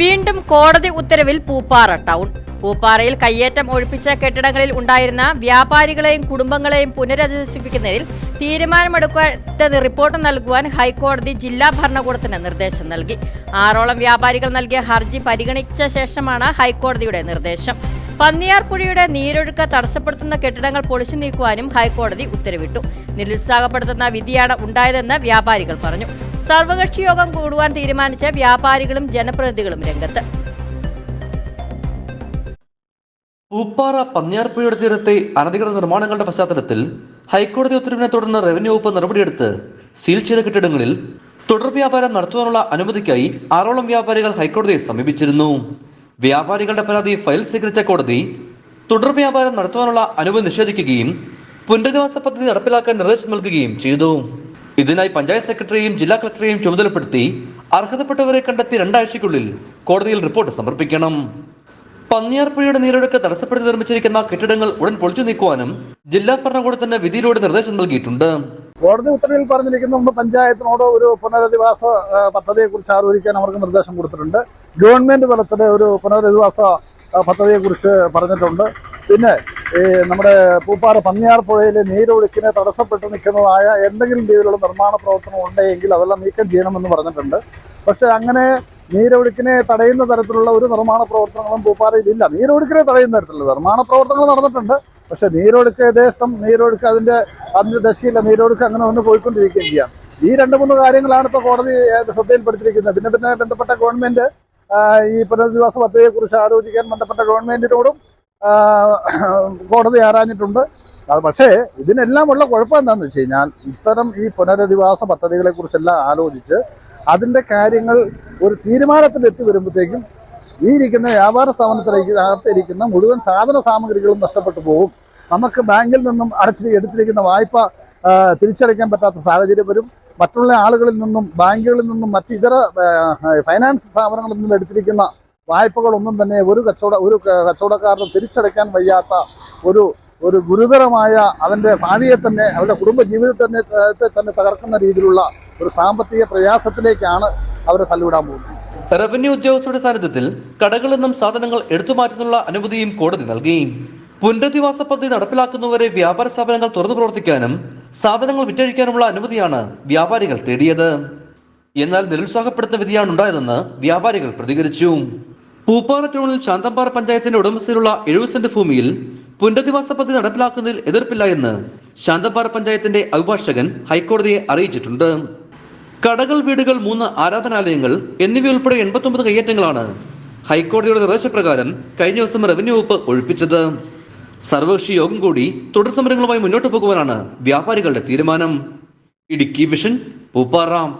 വീണ്ടും കോടതി ഉത്തരവിൽ പൂപ്പാറ ടൗൺ. പൂപ്പാറയിൽ കയ്യേറ്റം ഒഴിപ്പിച്ച കെട്ടിടങ്ങളിൽ ഉണ്ടായിരുന്ന വ്യാപാരികളെയും കുടുംബങ്ങളെയും പുനരധിവസിപ്പിക്കുന്നതിൽ തീരുമാനമെടുക്കാത്ത റിപ്പോർട്ട് നൽകുവാൻ ഹൈക്കോടതി ജില്ലാ ഭരണകൂടത്തിന് നിർദ്ദേശം നൽകി. ആറോളം വ്യാപാരികൾ നൽകിയ ഹർജി പരിഗണിച്ച ശേഷമാണ് ഹൈക്കോടതിയുടെ നിർദ്ദേശം. പന്നിയാർപ്പുഴയുടെ നീരൊഴുക്ക് തടസ്സപ്പെടുത്തുന്ന കെട്ടിടങ്ങൾ പൊളിച്ചു നീക്കുവാനും ഹൈക്കോടതി ഉത്തരവിട്ടു. നിരുത്സാഹപ്പെടുത്തുന്ന വിധിയാണ് ഉണ്ടായതെന്ന് വ്യാപാരികൾ പറഞ്ഞു. സർവകക്ഷി യോഗം കൂടുവാൻ തീരുമാനിച്ച വ്യാപാരികളും ജനപ്രതിനിധികളും രംഗത്ത്. പൂപ്പാറ പന്നിയാർപ്പുഴയുടെ തീരത്തെ അനധികൃത നിർമ്മാണങ്ങളുടെ പശ്ചാത്തലത്തിൽ ഹൈക്കോടതി ഉത്തരവിനെ തുടർന്ന് റവന്യൂ വകുപ്പ് നടപടിയെടുത്ത് സീൽ ചെയ്ത കെട്ടിടങ്ങളിൽ തുടർ വ്യാപാരം നടത്തുവാനുള്ള അനുമതിക്കായി ആറോളം വ്യാപാരികൾ ഹൈക്കോടതിയെ സമീപിച്ചിരുന്നു. വ്യാപാരികളുടെ പരാതി ഫയൽ സ്വീകരിച്ച കോടതി തുടർ വ്യാപാരം നടത്തുവാനുള്ള അനുമതി നിഷേധിക്കുകയും പുനരധിവാസ പദ്ധതി നടപ്പിലാക്കാൻ നിർദ്ദേശം നൽകുകയും ചെയ്തു. ഇതിനായി പഞ്ചായത്ത് സെക്രട്ടറിയെയും ജില്ലാ കളക്ടറെയും ചുമതലപ്പെടുത്തി അർഹതപ്പെട്ടവരെ കണ്ടെത്തി രണ്ടാഴ്ചയ്ക്കുള്ളിൽ കോടതിയിൽ റിപ്പോർട്ട് സമർപ്പിക്കണം. പന്നിയാർപ്പുഴയുടെ നീരൊഴുക്ക് തടസ്സപ്പെടുത്തി നിർമ്മിച്ചിരിക്കുന്ന കെട്ടിടങ്ങൾ ഉടൻ പൊളിച്ചു നീക്കുവാനും ജില്ലാ ഭരണകൂടത്തിന്റെ വിധിയിലൂടെ നിർദ്ദേശം നൽകിയിട്ടുണ്ട്. കോടതി ഉത്തരവിൽ പറഞ്ഞിരിക്കുന്ന പഞ്ചായത്തിനോട് ഒരു പുനരധിവാസ പദ്ധതിയെക്കുറിച്ച് ആലോചിക്കാൻ അവർക്ക് നിർദ്ദേശം കൊടുത്തിട്ടുണ്ട്. ഗവൺമെന്റ് തലത്തിൽ ഒരു പുനരധിവാസ പദ്ധതിയെക്കുറിച്ച് പറഞ്ഞിട്ടുണ്ട്. പിന്നെ ഈ നമ്മുടെ പൂപ്പാറ പന്നിയാർ പുഴയിലെ നീരൊഴുക്കിനെ തടസ്സപ്പെട്ട് നിൽക്കുന്നതായ എന്തെങ്കിലും രീതിയിലുള്ള നിർമ്മാണ പ്രവർത്തനം ഉണ്ടെങ്കിൽ അതെല്ലാം നീക്കം ചെയ്യണമെന്ന് പറഞ്ഞിട്ടുണ്ട്. പക്ഷേ അങ്ങനെ നീരൊഴുക്കിനെ തടയുന്ന തരത്തിലുള്ള ഒരു നിർമ്മാണ പ്രവർത്തനങ്ങളും പൂപ്പാറയിൽ ഇല്ല. നീരൊഴുക്കിനെ തടയുന്ന തരത്തിലുള്ള നിർമ്മാണ പ്രവർത്തനങ്ങൾ നടന്നിട്ടുണ്ട്. പക്ഷേ നീരൊഴുക്ക് യഥേഷ്ടം നീരൊഴുക്ക് അതിന്റെ അതിന്റെ ദശയില്ല. നീരൊഴുക്ക് അങ്ങനെ ഒന്ന് പോയിക്കൊണ്ടിരിക്കുകയും ചെയ്യാം. ഈ രണ്ട് മൂന്ന് കാര്യങ്ങളാണ് ഇപ്പോൾ കോടതി ശ്രദ്ധയിൽപ്പെടുത്തിയിരിക്കുന്നത്. പിന്നെ പിന്നെ ബന്ധപ്പെട്ട ഗവൺമെന്റ് ഈ പുനരധിവാസ പദ്ധതിയെക്കുറിച്ച് ആലോചിക്കാൻ ബന്ധപ്പെട്ട ഗവൺമെന്റിനോടും ആ, കോടതി ആരാഞ്ഞിട്ടുണ്ട്? അത് പക്ഷേ ഇതിനെല്ലാം ഉള്ള കുഴപ്പം എന്താണെന്ന് വെച്ച് കഴിഞ്ഞാൽ ഇത്തരം ഈ പുനരധിവാസ പദ്ധതികളെ കുറിച്ചെല്ലാം ആലോചിച്ച് അതിന്റെ കാര്യങ്ങൾ ഒരു തീരുമാനത്തിൽ എത്തി വരുമ്പോഴത്തേക്കും ഈ ഇരിക്കുന്ന വ്യാപാര സ്ഥാപനത്തിലേക്ക് അകത്തിരിക്കുന്ന മുഴുവൻ സാധന സാമഗ്രികളും നഷ്ടപ്പെട്ടു പോകും. നമുക്ക് ബാങ്കിൽ നിന്നും അടച്ചു എടുത്തിരിക്കുന്ന വായ്പ തിരിച്ചടയ്ക്കാൻ പറ്റാത്ത സാഹചര്യം വരും. മറ്റുള്ള ആളുകളിൽ നിന്നും ബാങ്കുകളിൽ നിന്നും മറ്റ് ഇതര ഫൈനാൻസ് സ്ഥാപനങ്ങളിൽ നിന്നും എടുത്തിരിക്കുന്ന വായ്പകളൊന്നും തന്നെ ഒരു കച്ചവട ഒരു കച്ചവടക്കാരനും തിരിച്ചടയ്ക്കാൻ വയ്യാത്ത ഒരു ഒരു ഗുരുതരമായ അവന്റെ ഭാവിയെ തന്നെ അവരുടെ കുടുംബ ജീവിതത്തെ തന്നെ തന്നെ തകർക്കുന്ന രീതിയിലുള്ള ഒരു സാമ്പത്തിക പ്രയാസത്തിലേക്കാണ് അവരെ തള്ളിവിടാൻ പോകുന്നത്. റവന്യൂ ഉദ്യോഗസ്ഥരുടെ സാന്നിധ്യത്തിൽ കടകളിൽ നിന്നും സാധനങ്ങൾ എടുത്തുമാറ്റുന്നുള്ള അനുമതിയും കോടതി നൽകി. പുനരധിവാസ പദ്ധതി നടപ്പിലാക്കുന്നവരെ വ്യാപാര സ്ഥാപനങ്ങൾ തുറന്നു പ്രവർത്തിക്കാനും സാധനങ്ങൾ വിറ്റഴിക്കാനുമുള്ള അനുമതിയാണ് വ്യാപാരികൾ തേടിയത്. എന്നാൽ നിരുത്സാഹപ്പെടുത്തുന്ന വിധിയാണ് ഉണ്ടായതെന്ന് വ്യാപാരികൾ പ്രതികരിച്ചു. പൂപ്പാറ ടൗണിൽ ശാന്തമ്പാറ പഞ്ചായത്തിന്റെ ഉടമസ്ഥയിലുള്ള എഴുപത് സെന്റ് ഭൂമിയിൽ പുനരധിവാസ പദ്ധതി നടപ്പിലാക്കുന്നതിൽ എതിർപ്പില്ല എന്ന് ശാന്തമ്പാറ പഞ്ചായത്തിന്റെ അഭിഭാഷകൻ ഹൈക്കോടതിയെ അറിയിച്ചിട്ടുണ്ട്. കടകൾ വീടുകൾ മൂന്ന് ആരാധനാലയങ്ങൾ എന്നിവയുൾപ്പെടെ എൺപത്തൊമ്പത് കയ്യേറ്റങ്ങളാണ് ഹൈക്കോടതിയുടെ നിർദ്ദേശപ്രകാരം കഴിഞ്ഞ ദിവസം റവന്യൂ വകുപ്പ് ഒഴിപ്പിച്ചത്. സർവകക്ഷി യോഗം കൂടി തുടർ സമരങ്ങളുമായി മുന്നോട്ട് പോകുവാനാണ് വ്യാപാരികളുടെ തീരുമാനം. ഇടുക്കി വിഷൻ പൂപ്പാറാം.